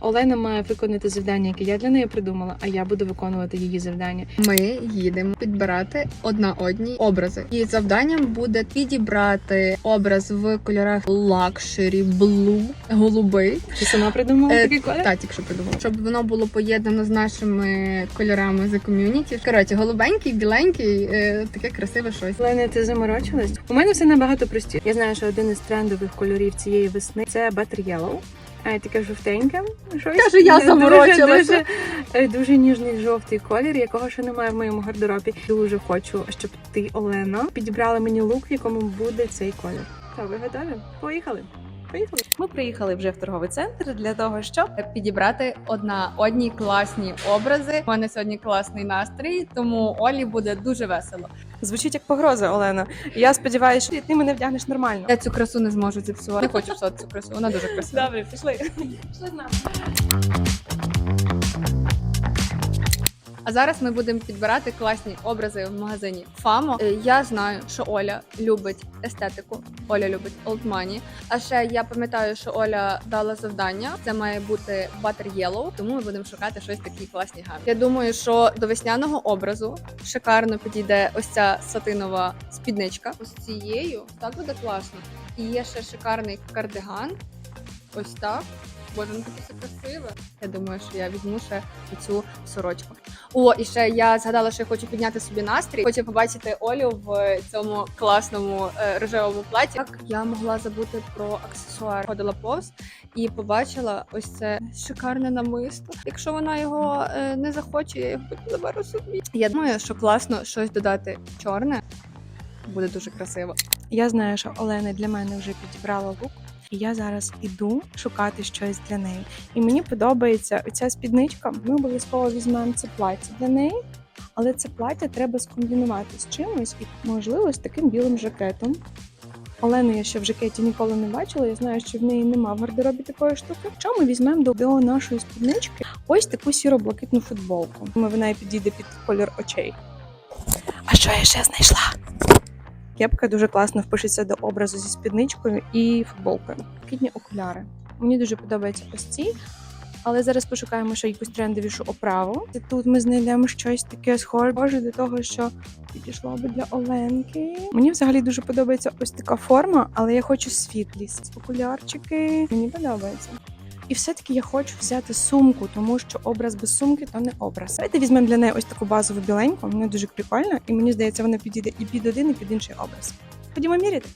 Олена має виконати завдання, яке я для неї придумала, а я буду виконувати її завдання. Ми їдемо підбирати одна одні образи. І завданням буде підібрати образ в кольорах лакшері, блу, голубий. Ти сама придумала Е, такий колір? Та тільки що придумала, щоб воно було поєднано з нашими кольорами за ком'юніті. Коротше, голубенький, біленький, е, таке красиве щось. Олена, ти заморочилась? У мене все набагато простіше. Я знаю, що один із трендових кольорів цієї весни це Butter Yellow. Таке жовтеньке. Щось. Каже, я Дуже- заморочилася. Дуже, е, дуже ніжний жовтий колір, якого ще немає в моєму гардеробі. Дуже хочу, щоб ти, Олена, підібрала мені лук, в якому буде цей колір. Та ви готові? Поїхали. Поїхали. Ми приїхали вже в торговий центр для того, щоб Підібрати одна одні класні образи. У мене сьогодні класний настрій, тому Олі буде дуже весело. Звучить як погроза, Олена. Я сподіваюся, що ти мене вдягнеш нормально. Я цю красу не зможу зіпсувати. Не хочу псувати цю красу, вона дуже красива. Добре, пішли. Пішли з нами. Зараз ми будемо підбирати класні образи в магазині Фамо. Е, Я знаю, що Оля любить естетику. Оля любить money. А ще я пам'ятаю, що Оля дала завдання. Це має бути Butter Yellow, тому ми будемо шукати щось такі класні гамі. Я думаю, що до весняного образу шикарно підійде ось ця сатинова спідничка. Ось цією так буде класно. І є ще шикарний кардиган. Ось так. Боже, ну таке все красиве. Я думаю, що я візьму ще цю сорочку. О, і ще я згадала, що я хочу підняти собі настрій. Хочу побачити Олю в цьому класному е, рожевому платі. Як я могла забути про аксесуар? Ходила повз і побачила ось це шикарне намисто. Якщо вона його е, не захоче, я його заберу собі. Я думаю, що класно щось додати чорне. Буде дуже красиво. Я знаю, що Олена для мене вже підібрала лук, і я зараз іду шукати щось для неї. І мені подобається оця спідничка. Ми обов'язково візьмемо це плаття для неї, але це плаття треба скомбінувати з чимось, і можливо з таким білим жакетом. Олену я ще в жакеті ніколи не бачила. Я знаю, що в неї нема в гардеробі такої штуки. Що ми візьмемо до, нашої спіднички ось таку сіро-блакитну футболку. Вона і підійде під колір очей. А що я ще знайшла? Кепка дуже класно впишеться до образу зі спідничкою і футболкою. Кітні окуляри. Мені дуже подобаються ось ці. Але зараз пошукаємо ще якусь трендовішу оправу. І Тут ми знайдемо щось таке схоже до того, що підійшло би для Оленки. Мені взагалі дуже подобається ось така форма, але я хочу світлість. Окулярчики. Мені подобається. І все-таки я хочу взяти сумку, тому що образ без сумки то не образ. Давайте візьмемо для неї ось таку базову біленьку. Вона дуже прикольна, і мені здається, вона підійде і під один, і під інший образ. Ходімо міряти.